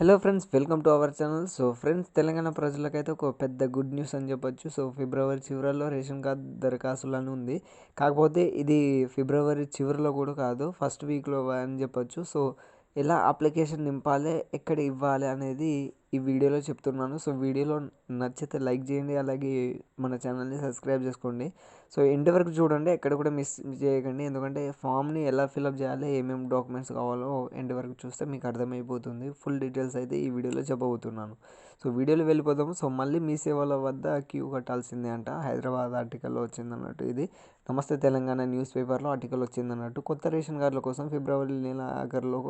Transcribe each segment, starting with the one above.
Hello friends welcome to our channel so friends Telangana ప్రజలకైతే ఒక పెద్ద good news అని చెప్పొచ్చు. సో ఫిబ్రవరి చివరిలో రేషన్ కార్డ్ దరఖాస్తులను ఉంది. కాకపోతే ఇది ఫిబ్రవరి చివరిలో కూడా కాదు ఫస్ట్ వీక్లో అని చెప్పొచ్చు. సో ఎలా అప్లికేషన్ నింపాలి ఎక్కడ ఇవ్వాలి అనేది ఈ వీడియోలో చెప్తున్నాను. సో వీడియోలో నచ్చితే లైక్ చేయండి. అలాగే మన ఛానల్ని సబ్స్క్రైబ్ చేసుకోండి. సో ఎండ్ వరకు చూడండి. ఎక్కడ కూడా మిస్ చేయకండి. ఎందుకంటే ఫామ్ని ఎలా ఫిల్అప్ చేయాలి ఏమేమి డాక్యుమెంట్స్ కావాలో ఎండ్ వరకు చూస్తే మీకు అర్థమైపోతుంది. ఫుల్ డీటెయిల్స్ అయితే ఈ వీడియోలో చెప్పబోతున్నాను. సో వీడియోలో వెళ్ళిపోదాము. సో మళ్ళీ మీ సేవల వద్ద క్యూ కట్టాల్సిందే అంట. హైదరాబాద్ ఆర్టికల్లో వచ్చింది అన్నట్టు ఇది. నమస్తే తెలంగాణ న్యూస్ పేపర్లో ఆర్టికల్ వచ్చింది అన్నట్టు కొత్త రేషన్ కార్డుల కోసం ఫిబ్రవరి నెల ఆఖరిలో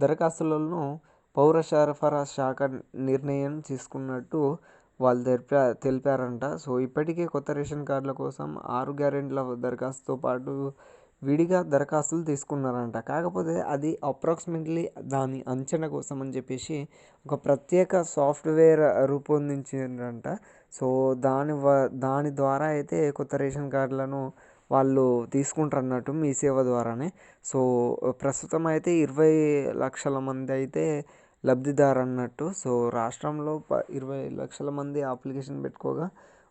దరఖాస్తులను పౌర సరఫరా శాఖ నిర్ణయం తీసుకున్నట్టు వాళ్ళు తెలిపా తెలిపారంట. సో ఇప్పటికే కొత్త రేషన్ కార్డుల కోసం ఆరు గ్యారెంట్ల దరఖాస్తుతో పాటు విడిగా దరఖాస్తులు తీసుకున్నారంట. కాకపోతే అది అప్రాక్సిమేట్లీ దాని అంచనా కోసం అని చెప్పేసి ఒక ప్రత్యేక సాఫ్ట్వేర్ రూపొందించారంట. సో దాని వ దాని ద్వారా అయితే కొత్త రేషన్ కార్డులను వాళ్ళు తీసుకుంటారు అన్నట్టు మీ సేవ ద్వారానే. సో ప్రస్తుతం అయితే ఇరవై లక్షల మంది అయితే లబ్ధిదారు అన్నట్టు సో రాష్ట్రంలో ప ఇరవై లక్షల మంది అప్లికేషన్ పెట్టుకోగా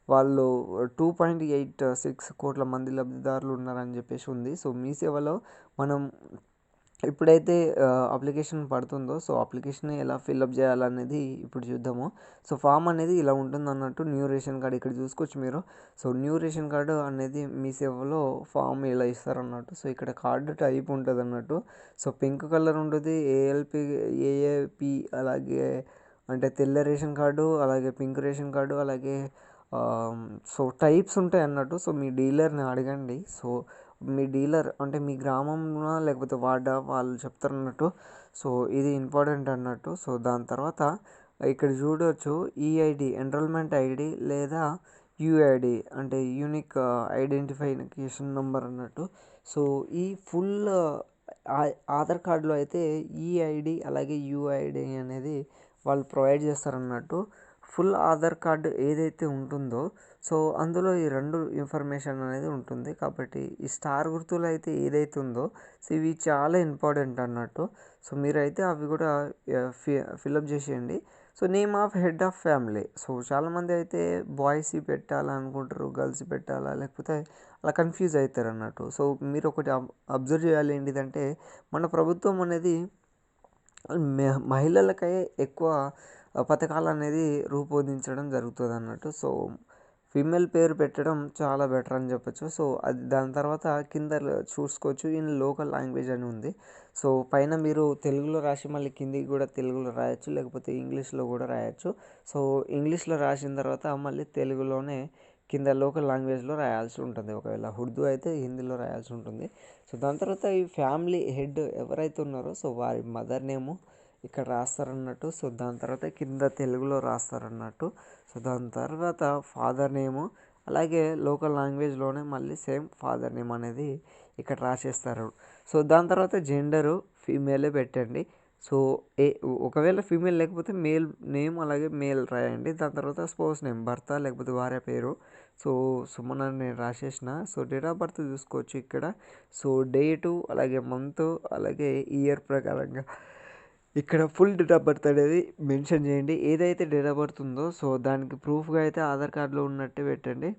వాళ్ళు టూ పాయింట్ ఎయిట్ సిక్స్ కోట్ల మంది లబ్ధిదారులు ఉన్నారని చెప్పేసి ఉంది. సో మీ సేవలో మనం ఎప్పుడైతే అప్లికేషన్ పడుతుందో సో అప్లికేషన్ ఎలా ఫిల్అప్ చేయాలనేది ఇప్పుడు చూద్దాము. సో ఫామ్ అనేది ఇలా ఉంటుంది అన్నట్టు న్యూ రేషన్ కార్డు ఇక్కడ చూసుకోవచ్చు మీరు. సో న్యూ రేషన్ కార్డు అనేది మీ సేవలో ఫామ్ ఇలా ఇస్తారు అన్నట్టు సో ఇక్కడ కార్డు టైప్ ఉంటుంది అన్నట్టు సో పింక్ కలర్ ఉంటుంది ఏఎల్పి ఏఏపి అలాగే అంటే తెల్ల రేషన్ కార్డు అలాగే పింక్ రేషన్ కార్డు అలాగే సో టైప్స్ ఉంటాయి అన్నట్టు సో మీ డీలర్ని అడగండి. సో మీ డీలర్ అంటే మీ గ్రామంలో లేకపోతే వార్డ వాళ్ళు చెప్తారు అన్నట్టు సో ఇది ఇంపార్టెంట్ అన్నట్టు. సో దాని తర్వాత ఇక్కడ చూడవచ్చు ఈఐడి ఎన్రోల్మెంట్ ఐడి లేదా యూఐడి అంటే యూనిక్ ఐడెంటిఫికేషన్ నెంబర్ అన్నట్టు. సో ఈ ఫుల్ uh, ఆధార్ కార్డులో అయితే ఈఐడి అలాగే యూఐడి అనేది వాళ్ళు ప్రొవైడ్ చేస్తారన్నట్టు. ఫుల్ ఆధార్ కార్డు ఏదైతే ఉంటుందో సో అందులో ఈ రెండు ఇన్ఫర్మేషన్ అనేది ఉంటుంది. కాబట్టి ఈ స్టార్ గుర్తులు అయితే ఏదైతే ఉందో సో ఇవి చాలా ఇంపార్టెంట్ అన్నట్టు. సో మీరైతే అవి కూడా ఫి ఫిలప్ చేసేయండి. So name of head of family. So చాలామంది అయితే బాయ్స్ పెట్టాలనుకుంటారు గర్ల్స్ పెట్టాలా లేకపోతే అలా కన్ఫ్యూజ్ అవుతారు అన్నట్టు. సో మీరు ఒకటి అబ్జర్వ్ చేయాలి ఏంటిదంటే మన ప్రభుత్వం అనేది మహిళలకై ఎక్కువ పథకాలు అనేది రూపొందించడం జరుగుతుంది అన్నట్టు సో ఫీమేల్ పేరు పెట్టడం చాలా బెటర్ అని చెప్పొచ్చు. సో అది దాని తర్వాత కింద చూసుకోవచ్చు. ఇన్ లోకల్ లాంగ్వేజ్ అని ఉంది. సో పైన మీరు తెలుగులో రాసి మళ్ళీ కిందికి కూడా తెలుగులో రాయొచ్చు. లేకపోతే ఇంగ్లీష్లో కూడా రాయొచ్చు. సో ఇంగ్లీష్లో రాసిన తర్వాత మళ్ళీ తెలుగులోనే కింద లోకల్ లాంగ్వేజ్లో రాయాల్సి ఉంటుంది. ఒకవేళ ఉర్దూ అయితే హిందీలో రాయాల్సి ఉంటుంది. సో దాని తర్వాత ఈ ఫ్యామిలీ హెడ్ ఎవరైతే ఉన్నారో సో వారి మదర్ నేము ఇక్కడ రాస్తారన్నట్టు సో దాని తర్వాత కింద తెలుగులో రాస్తారన్నట్టు. సో దాని తర్వాత ఫాదర్ నేము అలాగే లోకల్ లాంగ్వేజ్లోనే మళ్ళీ సేమ్ ఫాదర్ నేమ్ అనేది ఇక్కడ రాసేస్తారు. సో దాని తర్వాత జెండరు ఫీమేలే పెట్టండి. సో ఏ ఒకవేళ ఫీమేల్ లేకపోతే మేల్ నేమ్ అలాగే మేల్ రాయండి. దాని తర్వాత స్పోర్ట్స్ నేమ్ భర్త లేకపోతే భార్య పేరు. సో సుమన్ అని నేను రాసేసిన. సో డేట్ ఆఫ్ బర్త్ చూసుకోవచ్చు ఇక్కడ. సో డేటు అలాగే మంత్ అలాగే ఇయర్ ప్రకారంగా. ఇక్కడ ఫుల్ డేట్ ఆఫ్ బర్త్ అనేది మెన్షన్ చేయండి. ఏదైతే డేట్ ఆఫ్ బర్త్ ఉందో సో దానికి ప్రూఫ్గా అయితే ఆధార్ కార్డులో ఉన్నట్టే పెట్టండి.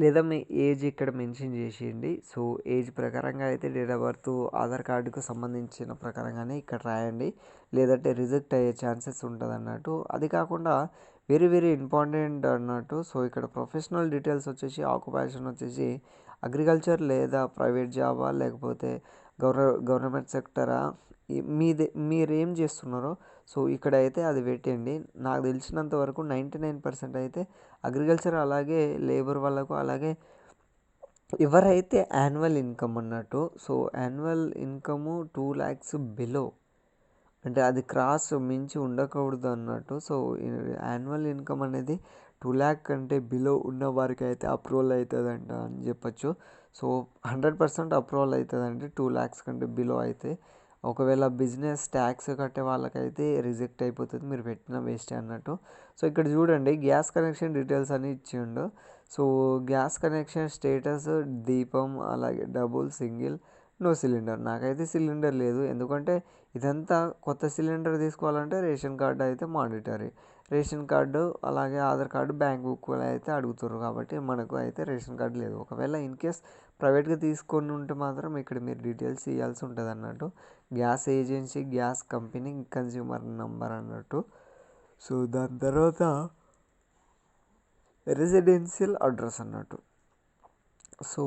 లేదా మీ ఏజ్ ఇక్కడ మెన్షన్ చేసేయండి. సో ఏజ్ ప్రకారంగా అయితే డేట్ ఆఫ్ బర్త్ ఆధార్ కార్డుకు సంబంధించిన ప్రకారంగానే ఇక్కడ రాయండి. లేదంటే రిజెక్ట్ అయ్యే ఛాన్సెస్ ఉంటుంది అన్నట్టు అది కాకుండా వెరీ వెరీ ఇంపార్టెంట్ అన్నట్టు. సో ఇక్కడ ప్రొఫెషనల్ డీటెయిల్స్ వచ్చేసి ఆక్యుపేషన్ వచ్చేసి అగ్రికల్చర్ లేదా ప్రైవేట్ జాబా లేకపోతే గవర్న గవర్నమెంట్ సెక్టరా మీది మీరు ఏం చేస్తున్నారో సో ఇక్కడ అయితే అది పెట్టండి. నాకు తెలిసినంత వరకు నైంటీ నైన్ పర్సెంట్ అయితే అగ్రికల్చర్ అలాగే లేబర్ వాళ్ళకు అలాగే ఎవరైతే యాన్యువల్ ఇన్కమ్ అన్నట్టు so annual income two lakhs below అంటే అది క్రాస్ మించి ఉండకూడదు అన్నట్టు సో యాన్యువల్ ఇన్కమ్ అనేది టూ ల్యాక్ కంటే బిలో ఉన్న వారికి అయితే అప్రూవల్ అవుతుందంట అని చెప్పచ్చు. సో హండ్రెడ్ పర్సెంట్ అప్రూవల్ అవుతుందండి టూ ల్యాక్స్ కంటే బిలో అయితే ఒకవేళ బిజినెస్ ట్యాక్స్ కట్టే వాళ్ళకైతే రిజెక్ట్ అయిపోతుంది మీరు పెట్టిన వేస్ట్ అన్నట్టు. సో ఇక్కడ చూడండి గ్యాస్ కనెక్షన్ డీటెయిల్స్ అని ఇచ్చిండు. So gas connection status Deepam అలాగే డబుల్ సింగిల్ నో సిలిండర్. నాకైతే సిలిండర్ లేదు. ఎందుకంటే ఇదంతా కొత్త సిలిండర్ తీసుకోవాలంటే రేషన్ కార్డు అయితే మాండేటరీ రేషన్ కార్డు అలాగే ఆధార్ కార్డు బ్యాంక్ బుక్ అయితే అడుగుతారు కాబట్టి మనకు అయితే రేషన్ కార్డు లేదు. ఒకవేళ ఇన్ కేస్ ప్రైవేట్గా తీసుకొని ఉంటే మాత్రం ఇక్కడ మీరు డీటెయిల్స్ ఇవ్వాల్సి ఉంటుంది అన్నట్టు. Gas agency gas company consumer number అన్నట్టు. సో దాని తర్వాత రెసిడెన్షియల్ అడ్రస్ అన్నట్టు. సో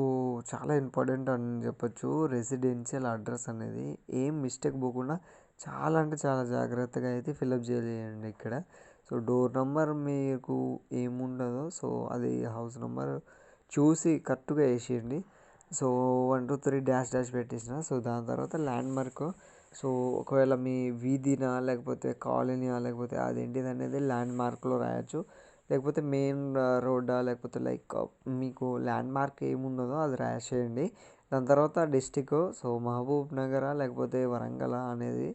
చాలా ఇంపార్టెంట్ అని చెప్పొచ్చు. రెసిడెన్షియల్ అడ్రస్ అనేది ఏం మిస్టేక్ పోకుండా చాలా అంటే చాలా జాగ్రత్తగా అయితే ఫిలప్ చేయండి ఇక్కడ. సో డోర్ నెంబర్ మీకు ఏముండదో సో అది హౌస్ నెంబర్ చూసి కరెక్ట్గా వేసేయండి. So one two three dash dash పెట్టేసిన సో దాని తర్వాత ల్యాండ్ మార్క్ సో ఒకవేళ మీ వీధినా లేకపోతే కాలనీయా లేకపోతే అదేంటిది అనేది ల్యాండ్ మార్క్లో రాయొచ్చు. లేకపోతే మెయిన్ రోడ్డా లేకపోతే లైక్ మీకు ల్యాండ్ మార్క్ ఏమున్నదో అది రాసేయండి. దాని తర్వాత డిస్టిక్ సో మహబూబ్ నగరా లేకపోతే వరంగల్ అనేది.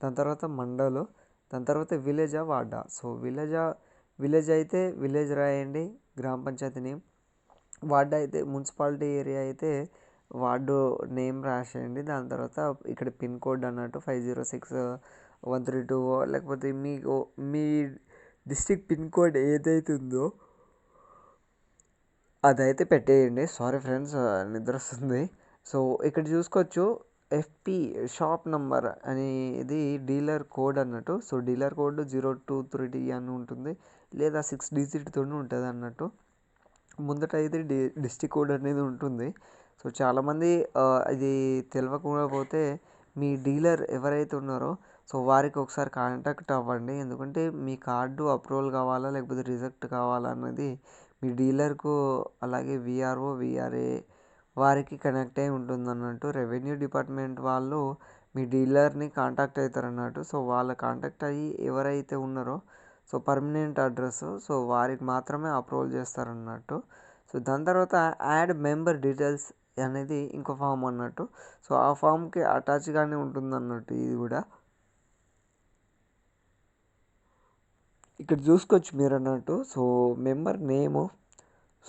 దాని తర్వాత మండలు దాని తర్వాత విలేజా వార్డా. సో విలేజా విలేజ్ అయితే విలేజ్ రాయండి గ్రామ పంచాయతీ నేమ్. అయితే మున్సిపాలిటీ ఏరియా అయితే వార్డు నేమ్ రాసేయండి. దాని తర్వాత ఇక్కడ పిన్ కోడ్ అన్నట్టు five zero six one three two లేకపోతే మీకు మీ డిస్టిక్ పిన్ కోడ్ ఏదైతే ఉందో అదైతే పెట్టేయండి. సారీ ఫ్రెండ్స్ నిద్ర వస్తుంది సో ఇక్కడ చూసుకోవచ్చు ఎఫ్పి షాప్ నంబర్ అనేది డీలర్ కోడ్ అన్నట్టు. So dealer code zero two three D అని ఉంటుంది. లేదా సిక్స్ డిజిట్తో ఉంటుంది అన్నట్టు. ముందట అయితే డి డిస్టిక్ కోడ్ అనేది ఉంటుంది. సో చాలామంది ఇది తెలియకుండా పోతే మీ డీలర్ ఎవరైతే ఉన్నారో సో వారికి ఒకసారి కాంటాక్ట్ అవ్వండి. ఎందుకంటే మీ కార్డు అప్రూవల్ కావాలా లేకపోతే రిజెక్ట్ కావాలా అన్నది మీ డీలర్కు అలాగే విఆర్ఓ విఆర్ఏ వారికి కనెక్ట్ అయి ఉంటుంది అన్నట్టు రెవెన్యూ డిపార్ట్మెంట్ వాళ్ళు మీ డీలర్ని కాంటాక్ట్ అవుతారు అన్నట్టు సో వాళ్ళ కాంటాక్ట్ అయ్యి ఎవరైతే ఉన్నారో సో పర్మనెంట్ అడ్రస్ సో వారికి మాత్రమే అప్రూవల్ చేస్తారన్నట్టు. సో దాని తర్వాత యాడ్ మెంబర్ డీటెయిల్స్ అనేది ఇంకో ఫామ్ అన్నట్టు. సో ఆ ఫామ్కి అటాచ్గానే ఉంటుంది అన్నట్టు ఇది కూడా. ఇక్కడ చూసుకోవచ్చు మీరు అన్నట్టు so member name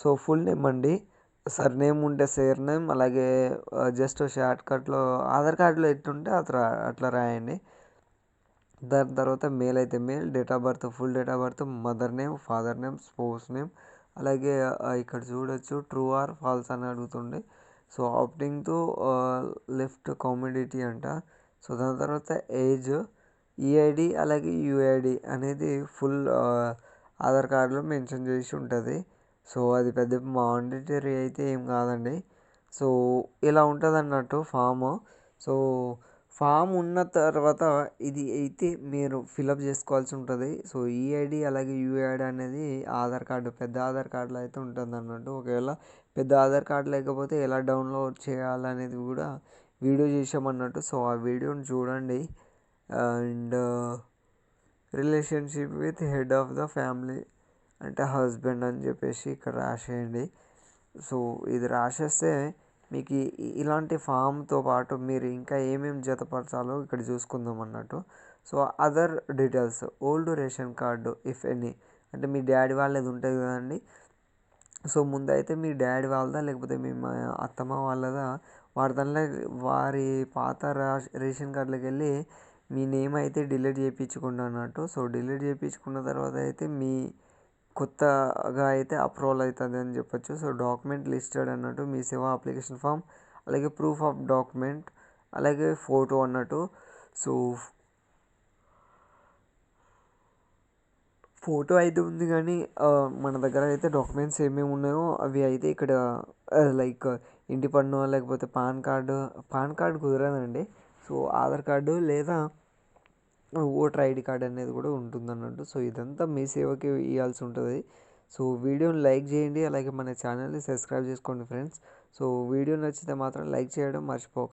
so full name అండి. సర్ నేమ్ ఉంటే సేర్ నేమ్ అలాగే జస్ట్ షార్ట్ కట్లో ఆధార్ కార్డులో ఎట్టుంటే అట్లా అట్లా రాయండి. దాని తర్వాత మేల్ అయితే male date of birth full date of birth mother name father name sports name. అలాగే ఇక్కడ చూడొచ్చు ట్రూ ఆర్ ఫాల్స్ అని అడుగుతుండే. So opting to left commodity అంట. సో దాని తర్వాత ఏజ్ ఈఐడి అలాగే యూఐడి అనేది ఫుల్ ఆధార్ కార్డులో మెన్షన్ చేసి ఉంటుంది. సో అది పెద్ద మాండేటరీ అయితే ఏం కాదండి. సో ఇలా ఉంటుంది అన్నట్టు ఫామ్ సో ఫామ్ ఉన్న తర్వాత ఇది అయితే మీరు ఫిలప్ చేసుకోవాల్సి ఉంటుంది. సో ఈఐడి అలాగే యూఐడి అనేది ఆధార్ కార్డు పెద్ద ఆధార్ కార్డులో అయితే ఉంటుంది అన్నట్టు ఒకవేళ పెద్ద ఆధార్ కార్డు లేకపోతే ఎలా డౌన్లోడ్ చేయాలనేది కూడా వీడియో చేసామన్నట్టు సో ఆ వీడియోని చూడండి. And relationship with head of the family అంటే హస్బెండ్ అని చెప్పేసి ఇక్కడ రాసేయండి. సో ఇది రాసేస్తే మీకు ఇలాంటి ఫామ్తో పాటు మీరు ఇంకా ఏమేమి జతపరచాలో ఇక్కడ చూసుకుందాం అన్నట్టు. So other details old ration card if any అంటే మీ డాడీ వాళ్ళది ఉంటుంది కదండి. సో ముందైతే మీ డాడీ వాళ్ళదా లేకపోతే మీ అత్తమ్మ వాళ్ళదా వారి దానిలో వారి పాత రేషన్ కార్డులకు వెళ్ళి మీ నేమ్ అయితే డిలీట్ చేయించుకోండి అన్నట్టు. సో డిలీట్ చేయించుకున్న తర్వాత అయితే మీ కొత్తగా అయితే అప్రూవల్ అవుతుంది అని చెప్పొచ్చు. సో డాక్యుమెంట్ లిస్టెడ్ అన్నట్టు మీ సేవా అప్లికేషన్ ఫామ్ అలాగే ప్రూఫ్ ఆఫ్ డాక్యుమెంట్ అలాగే ఫోటో అన్నట్టు. సో ఫోటో అయితే ఉంది కానీ మన దగ్గర అయితే డాక్యుమెంట్స్ ఏమేమి ఉన్నాయో అవి అయితే ఇక్కడ లైక్ ఇంటి పన్ను లేకపోతే పాన్ కార్డు పాన్ కార్డు కుదరదండి. సో ఆధార్ కార్డు లేదా ఓటర్ ఐడి కార్డ్ అనేది కూడా ఉంటుంది అన్నట్టు సో ఇదంతా మీ సేవకి ఇవ్వాల్సి ఉంటుంది. సో వీడియోని లైక్ చేయండి. అలాగే మన ఛానల్ని సబ్స్క్రైబ్ చేసుకోండి ఫ్రెండ్స్. సో వీడియో నచ్చితే మాత్రం లైక్ చేయడం మర్చిపో